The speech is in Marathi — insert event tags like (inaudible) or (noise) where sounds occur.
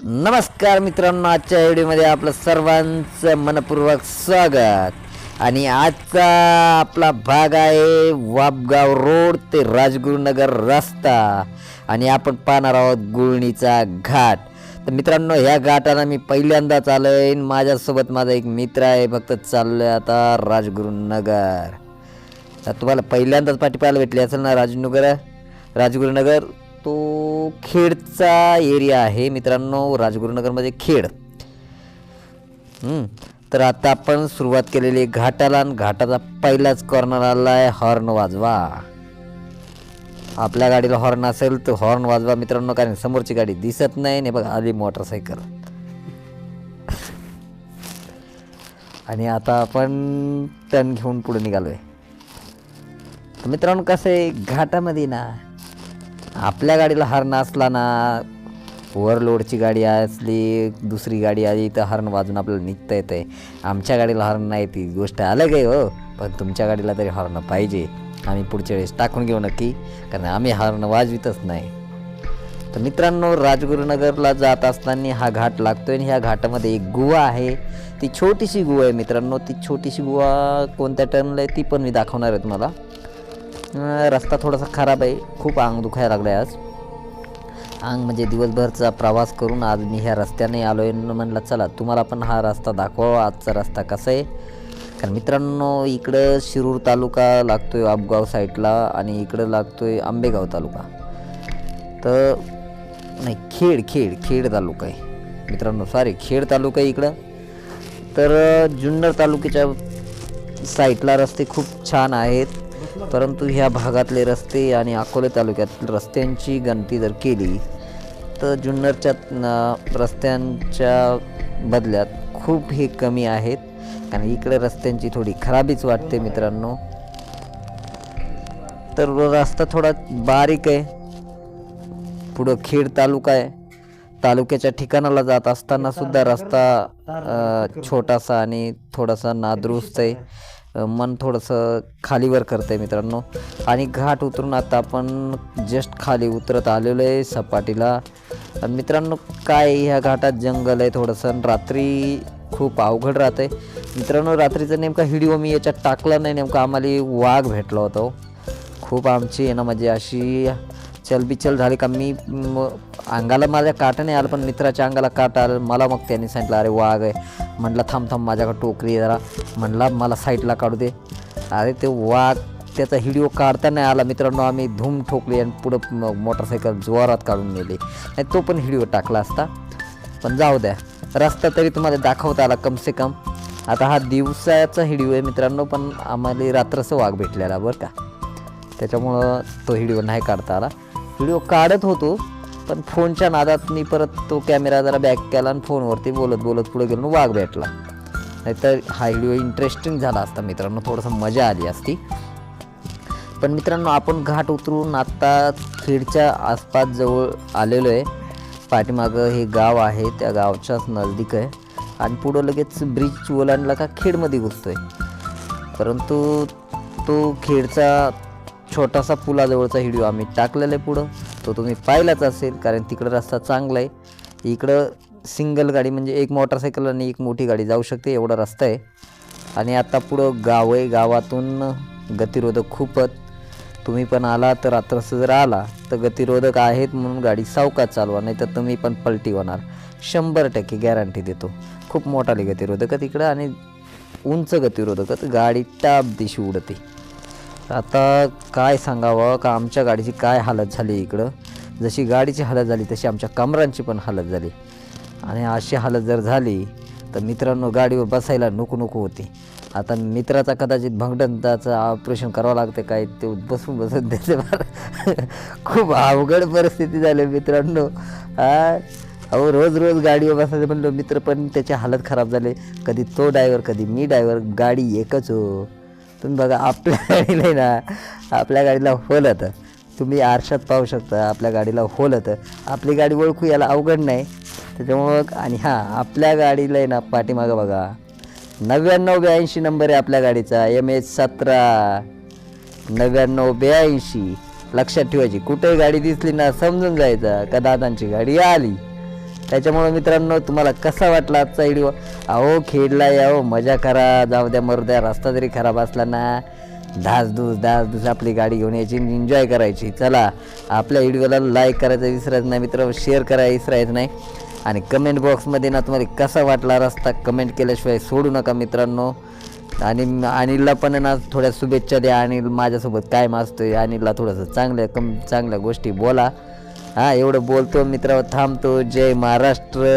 नमस्कार मित्रांनो आजच्या व्हिडिओमध्ये आपलं सर्वांचं मनपूर्वक स्वागत. आणि आजचा आपला भाग आहे वापगाव रोड ते राजगुरुनगर रस्ता. आणि आपण पाहणार आहोत गुळणीचा घाट. तर मित्रांनो ह्या घाटाला मी पहिल्यांदाच आलोय माझ्यासोबत माझा एक मित्र आहे फक्त चाललोय आता राजगुरुनगर. तर तुम्हाला पहिल्यांदाच पाठी पाहायला भेटली असेल ना राजनगर राजगुरुनगर तो खेडचा एरिया आहे मित्रांनो राजगुरुनगरमध्ये खेड. तर आता आपण सुरुवात केलेली घाटाला आणि घाटाचा पहिलाच कॉर्नर आला आहे हॉर्न वाजवा. आपल्या गाडीला हॉर्न असेल तर हॉर्न वाजवा मित्रांनो कारण समोरची गाडी दिसत नाही नाही बघा आली मोटरसायकल आणि आता आपण टन घेऊन पुढे निघालो आहे मित्रांनो कसं आहे? घाटामध्ये ना आपल्या गाडीला हॉर्न असला ना ओव्हरलोडची गाडी असली दुसरी गाडी आली तर हॉर्न वाजून आपल्याला निघता येते आमच्या गाडीला हॉर्न नाही ती गोष्ट अलग आहे हो. पण तुमच्या गाडीला तरी हॉर्न पाहिजे. आम्ही पुढच्या वेळेस टाकून घेऊ नक्की कारण आम्ही हॉर्न वाजवितच नाही. तर मित्रांनो राजगुरुनगरला जात असताना हा घाट लागतोय आणि ह्या घाटामध्ये एक गुहा आहे. ती छोटीशी गुहा आहे मित्रांनो. ती छोटीशी गुहा कोणत्या टर्नला आहे ती पण मी दाखवणार आहे तुम्हाला. रस्ता थोडासा खराब आहे. खूप अंग दुखायला लागलं आहे आज. अंग म्हणजे दिवसभरचा प्रवास करून आज मी ह्या रस्त्याने आलो आहे म्हणलं चला तुम्हाला पण हा रस्ता दाखवा आजचा रस्ता कसा आहे? कारण मित्रांनो इकडं शिरूर तालुका लागतोय आपगाव साईडला आणि इकडं लागतोय आंबेगाव तालुका. तर नाही खेड खेड खेड तालुका आहे. मित्रांनो सॉरी खेड तालुका आहे इकडं. तर जुन्नर तालुक्याच्या साईडला रस्ते खूप छान आहेत. परंतु ह्या भागातले रस्ते आणि अकोले तालुक्यातील रस्त्यांची गणती जर केली तर जुन्नरच्या रस्त्यांच्या बदल्यात खूप हे कमी आहेत. कारण इकडे रस्त्यांची थोडी खराबीच वाटते मित्रांनो. तर रस्ता थोडा बारीक आहे. पुढं खेड तालुका आहे. तालुक्याच्या ठिकाणाला जात असताना सुद्धा रस्ता छोटासा आणि थोडासा नादुरुस्त आहे. मन थोडंसं खालीवर करतं आहे मित्रांनो. आणि घाट उतरून आता आपण जस्ट खाली उतरत आलेलो आहे सपाटीला. आणि मित्रांनो काय ह्या घाटात जंगल आहे थोडंसं. रात्री खूप अवघड राहतं आहे मित्रांनो रात्रीचा नेमका व्हिडिओ मी याच्यात टाकला नाही. नेमका आम्हाला वाघ भेटला होता हो. खूप आमची आहे ना म्हणजे अशी चलबिचल झाली का मी अंगाला माझ्या काटा नाही आलं पण मित्राच्या अंगाला काटा आलं. मला मग त्यांनी सांगितलं अरे वाघ आहे. म्हटलं थांब थांब माझ्याकडे टोकरी आहे जरा. म्हणला मला साईडला काढू दे. अरे ते वाघ त्याचा व्हिडिओ काढता नाही आला. मित्रांनो आम्ही धूम ठोकली आणि पुढं मोटरसायकल जोरात काढून नेली. नाही तो पण व्हिडिओ टाकला असता. पण जाऊ द्या. रस्ता तरी तुम्हाला दाखवता आला कम से कम. आता हा दिवसाचा व्हिडिओ आहे मित्रांनो पण आम्हाला रात्रचं वाघ भेटलेला बरं का. त्याच्यामुळं तो व्हिडिओ नाही काढता आला. व्हिडिओ काढत होतो पण फोनच्या नादात मी परत तो कॅमेरा जरा बॅक केला आणि फोनवरती बोलत बोलत पुढे गेलो वाघ भेटला. नाहीतर हा व्हिडिओ इंटरेस्टिंग झाला असता मित्रांनो थोडंसं मजा आली असती. पण मित्रांनो आपण घाट उतरून आत्ता खेडच्या आसपास जवळ आलेलो आहे. पाठीमागं हे गाव आहे त्या गावच्याच नजदीक आहे. आणि पुढं लगेच ब्रिज ओलांडला का खेडमध्ये घुसतो आहे परंतु तो खेडचा छोटासा पुलाजवळचा व्हिडिओ आम्ही टाकलेला आहे पुढं. तो तुम्ही पाहिलाच असेल कारण तिकडं रस्ता चांगला आहे. इकडं सिंगल गाडी म्हणजे एक मोटरसायकल आणि एक मोठी गाडी जाऊ शकते एवढा रस्ता आहे. आणि आता पुढं गाव आहे गावातून गतिरोधक खूपच. तुम्ही पण आला तर रात्रस जर आला तर गतिरोधक आहेत म्हणून गाडी सावकाच चालवा नाही तर तुम्ही पण पलटी होणार. शंभर टक्के गॅरंटी देतो. खूप मोठाली गतिरोधक तिकडं आणि उंच गतिरोधक गाडी टाप दिशी उडते. आता काय सांगावं? का आमच्या गाडीची काय हालत झाली इकडं? जशी गाडीची हालत झाली तशी आमच्या कमरांची पण हालत झाली. आणि अशी हालत जर झाली तर मित्रांनो गाडीवर बसायला नको नको होती. आता मित्राचा कदाचित भंगडंताचं ऑपरेशन करावं लागतं काय ते बसून बसून त्याचे खूप अवघड परिस्थिती झाली मित्रांनो. हा? अहो रोज रोज गाडीवर बसायचं म्हणलं मित्र पण त्याची हालत खराब झाली. कधी तो डायव्हर कधी मी डायव्हर गाडी एकच हो. तुम्ही बघा आपल्या (laughs) गाडीला आहे ना आपल्या गाडीला होलत. तुम्ही आरशात पाहू शकता आपल्या गाडीला होलत. आपली गाडी ओळखू याला अवघड नाही. त्याच्यामुळं आणि हां आपल्या गाडीला आहे ना पाठीमागं बघा. नव्याण्णव ब्याऐंशी नंबर आहे आपल्या गाडीचा एम एच सतरा. नव्याण्णव ब्याऐंशी. लक्षात ठेवायची कुठेही गाडी दिसली ना समजून जायचं का दादांची गाडी आली? त्याच्यामुळे मित्रांनो तुम्हाला कसा वाटला आजचा व्हिडिओ अहो खेळला यावं मजा करा. जाऊ द्या मरू द्या. रस्ता जरी खराब असला ना धास धूस धास धूस आपली गाडी घेऊन यायची एन्जॉय करायची. चला आपल्या व्हिडिओला लाईक करायचं विसरायचं नाही मित्र शेअर करायला विसरायचं नाही. आणि कमेंट बॉक्समध्ये ना तुम्हाला कसा वाटला रस्ता कमेंट केल्याशिवाय सोडू नका मित्रांनो. आणि अनिलला पण ना थोड्या शुभेच्छा द्या. अनिल माझ्यासोबत काय माजतोय अनिलला थोडंसं चांगल्या कम चांगल्या गोष्टी बोला. हां एवढं बोलतो मित्र थांबतो. जय महाराष्ट्र.